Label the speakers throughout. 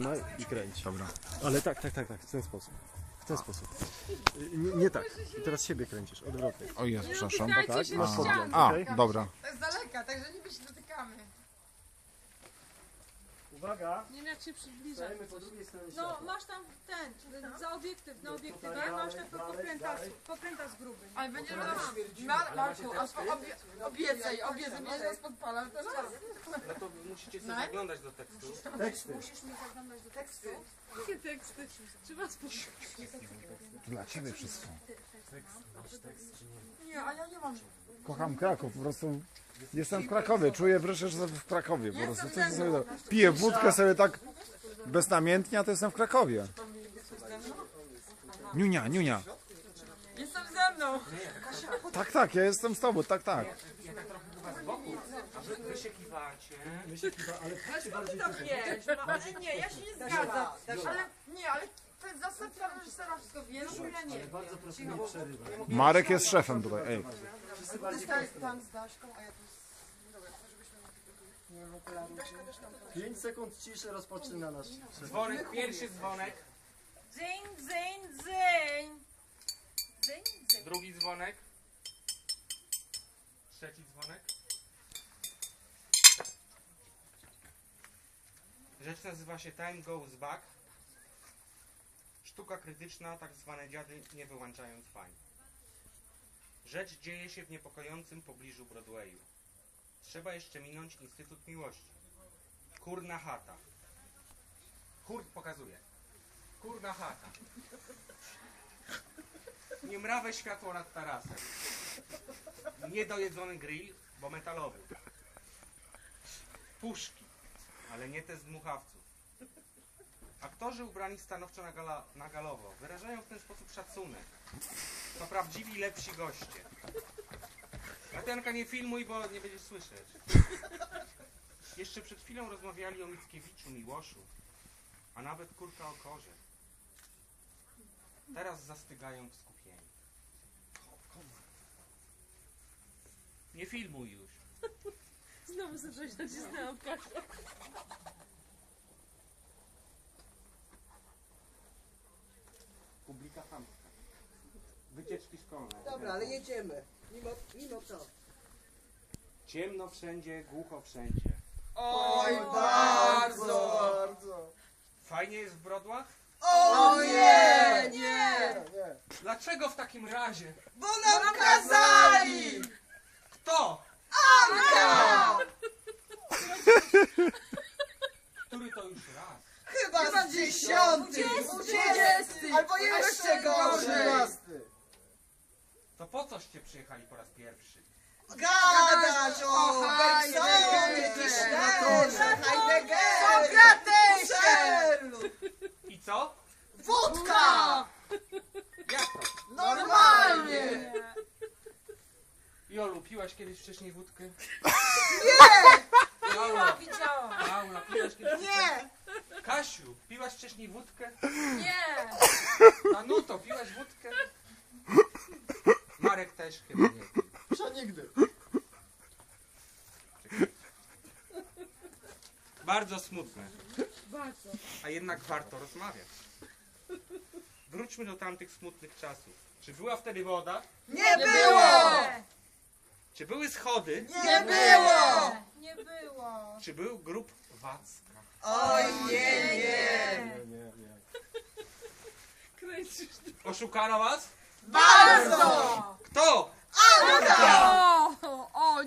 Speaker 1: Trzymaj i kręć.
Speaker 2: Dobra.
Speaker 1: Ale tak, tak, tak, tak, w ten sposób. W ten sposób. Y, Nie, nie tak. I teraz siebie kręcisz, odwrotnie.
Speaker 2: O jest, przepraszam.
Speaker 1: Tak, masz podgląd,
Speaker 2: A,
Speaker 1: okej?
Speaker 2: dobra.
Speaker 3: To jest daleka, także niby się dotykamy.
Speaker 1: Uwaga,
Speaker 4: Nie wiem jak się przybliżać.
Speaker 1: stajemy po drugiej stronie
Speaker 4: No,
Speaker 1: światła.
Speaker 4: masz tam ten, za obiektyw, na obiektywach
Speaker 1: Tutaj
Speaker 4: masz
Speaker 1: dalej,
Speaker 4: tak
Speaker 1: dalej,
Speaker 4: pokręta,
Speaker 1: dalej.
Speaker 4: pokręta z gruby.
Speaker 3: Ale będzie Mar Marku, a spo- obie, obiecaj, obiecaj, mnie zaraz podpalam, to czas.
Speaker 5: No to musicie sobie
Speaker 3: No.
Speaker 5: zaglądać do tekstu.
Speaker 1: Teksty.
Speaker 4: Musisz mi zaglądać do tekstu. Jakie teksty? Trzeba spojrzeć.
Speaker 2: Dla ciebie wszystko.
Speaker 3: Nie, a ja nie mam.
Speaker 2: Kocham Kraków, po prostu jestem w Krakowie, czuję wreszcie, że jestem w Krakowie po prostu. Co ty sobie do... Piję wódkę sobie tak beznamiętnie, a to jestem w Krakowie. Niunia, niunia.
Speaker 3: Jestem ze mną.
Speaker 2: Tak, tak, ja jestem z tobą, tak, tak.
Speaker 5: Ja tak trochę chyba z boku, a wy, się kiwacie.
Speaker 1: My się kiwa, ale pchajcie bardziej
Speaker 3: no, ale nie, ja się nie zgadzam. Ale nie, ale ja nie.
Speaker 1: Bardzo proszę nie przerywać.
Speaker 2: Marek jest szefem tutaj, ej.
Speaker 1: Wszyscy
Speaker 3: Ty
Speaker 1: bardziej
Speaker 3: stałeś
Speaker 1: prosto.
Speaker 3: tam z Daszką, a ja tu z... Dobra, żebyśmy nie wiem, okularów.
Speaker 1: 5 sekund ciszy rozpoczyna nasz szef.
Speaker 5: Dzwonek, pierwszy dzwonek,
Speaker 4: Dzyń, dzyń, dzyń. Dzyń, dzyń.
Speaker 5: drugi dzwonek, trzeci dzwonek. Rzecz nazywa się Time Goes Back. Sztuka krytyczna, tak zwane dziady nie wyłączając pań. Rzecz dzieje się w niepokojącym pobliżu Broadwayu. Trzeba jeszcze minąć Instytut Miłości. Kurna chata. Kur pokazuje. Kurna chata. Niemrawe światło nad tarasem. Niedojedzony grill, bo metalowy. Puszki, ale nie te z dmuchawców. Aktorzy ubrani stanowczo na, gala, na galowo wyrażają w ten sposób szacunek. To prawdziwi lepsi goście. Latenka nie filmuj, bo nie będziesz słyszeć. Jeszcze przed chwilą rozmawiali o Mickiewiczu, Miłoszu, a nawet kurka o korze. Teraz zastygają w skupieniu. Nie filmuj już.
Speaker 4: Znowu sobie coś nacisnęłam, Kasia.
Speaker 5: Szkolne.
Speaker 6: Dobra, ale jedziemy. Mimo, mimo to.
Speaker 5: Ciemno wszędzie, głucho wszędzie.
Speaker 3: Oj, bardzo.
Speaker 1: Bardzo.
Speaker 5: Fajnie jest w brodłach?
Speaker 3: O nie, nie.
Speaker 5: Dlaczego w takim razie?
Speaker 3: Bo nam kazali.
Speaker 5: Kto?
Speaker 3: Anka.
Speaker 5: Który to już raz?
Speaker 6: Chyba z dziesiąty, dwudziesty, albo jeszcze gorzej.
Speaker 1: Trzynasty.
Speaker 5: To po coście przyjechali po raz pierwszy?
Speaker 6: Gadać o Bergsonie, Tischnerze, Heideggerze,
Speaker 3: Sokratesie.
Speaker 5: I co?
Speaker 6: Wódka!
Speaker 5: Jak to?
Speaker 6: Normalnie!
Speaker 5: Jolu, piłaś kiedyś wcześniej wódkę?
Speaker 6: Nie!
Speaker 5: Paula,
Speaker 4: Widziałam.
Speaker 5: Paula, piłaś kiedyś
Speaker 6: Nie!
Speaker 5: Kasiu, piłaś wcześniej wódkę?
Speaker 4: Nie.
Speaker 5: Danuto, piłaś wódkę? Marek też chyba nie pił.
Speaker 1: Przenigdy.
Speaker 5: Bardzo smutne,
Speaker 4: Bardzo.
Speaker 5: a jednak warto rozmawiać. Wróćmy do tamtych smutnych czasów. Czy była wtedy woda?
Speaker 6: Nie było!
Speaker 5: Czy były schody?
Speaker 6: Nie było!
Speaker 4: Nie było.
Speaker 5: Czy był grób Wacka?
Speaker 6: Oj, nie, nie!
Speaker 1: Nie, nie, nie.
Speaker 4: Kręcisz.
Speaker 5: Oszukano was?
Speaker 6: Bardzo!
Speaker 5: Kto?
Speaker 4: O, o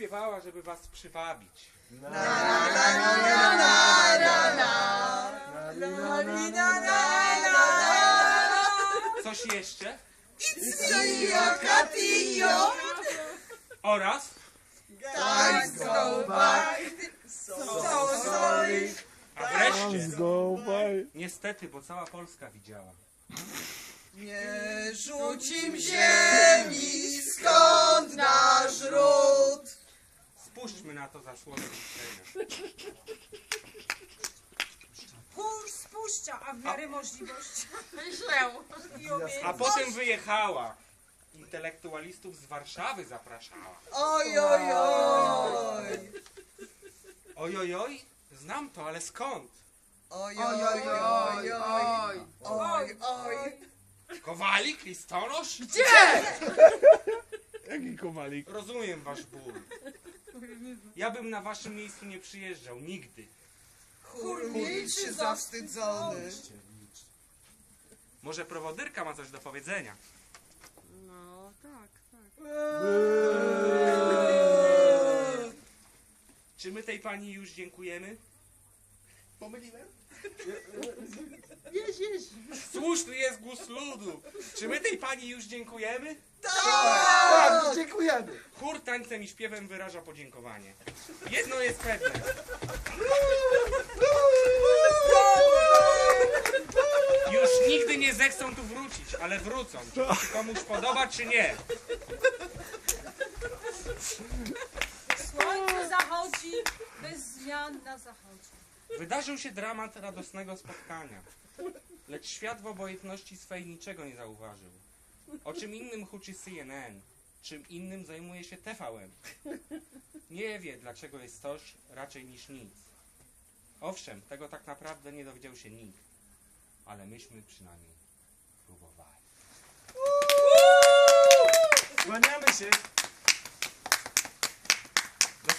Speaker 4: nie.
Speaker 5: Co śpiewała, żeby was przywabić?
Speaker 1: Na,
Speaker 6: Na, na, na, na, na, na, na.
Speaker 1: na,
Speaker 6: Na,
Speaker 1: na,
Speaker 6: na,
Speaker 1: na,
Speaker 6: na, na, na.
Speaker 5: Coś jeszcze? Oraz?
Speaker 6: thanks go back, so sorry.
Speaker 5: A wreszcie? Niestety, bo cała Polska widziała.
Speaker 6: Nie rzucim ziemi, skąd nasz ród?
Speaker 5: Spójrzmy na to zasłonę
Speaker 4: Kurz spuszcza, a w miarę możliwości.
Speaker 3: Myślę. I umiejętności.
Speaker 5: A potem wyjechała. Intelektualistów z Warszawy zapraszała.
Speaker 6: Oj, oj, oj.
Speaker 5: Oj, oj, oj. Znam to, ale skąd?
Speaker 6: Oj, oj, oj, oj, oj. Oj, oj.
Speaker 5: Kowalik, listonosz? Gdzie?
Speaker 2: Jaki kowalik?
Speaker 5: Rozumiem wasz ból. Ja bym na waszym miejscu nie przyjeżdżał, nigdy.
Speaker 6: Chór milczy zawstydzony.
Speaker 5: Może prowodyrka ma coś do powiedzenia.
Speaker 4: No, tak, tak. Eee.
Speaker 5: Czy my tej pani już dziękujemy?
Speaker 6: Pomyliłem? Jeź, jeź.
Speaker 5: Słuszny jest głos ludu. Czy my tej pani już dziękujemy?
Speaker 6: Tak! Tak, tak, dziękujemy.
Speaker 5: Chór tańcem i śpiewem wyraża podziękowanie. Jedno jest pewne. Już nigdy nie zechcą tu wrócić, ale wrócą. Czy komuś podoba, czy nie.
Speaker 7: Słońce zachodzi, bez zmian na zachodzie.
Speaker 5: Wydarzył się dramat radosnego spotkania, lecz świat w obojętności swej niczego nie zauważył. O czym innym huczy CNN, czym innym zajmuje się TVN. Nie wie, dlaczego jest coś raczej niż nic. Owszem, tego tak naprawdę nie dowiedział się nikt, ale myśmy przynajmniej próbowali.
Speaker 1: Kłaniamy się!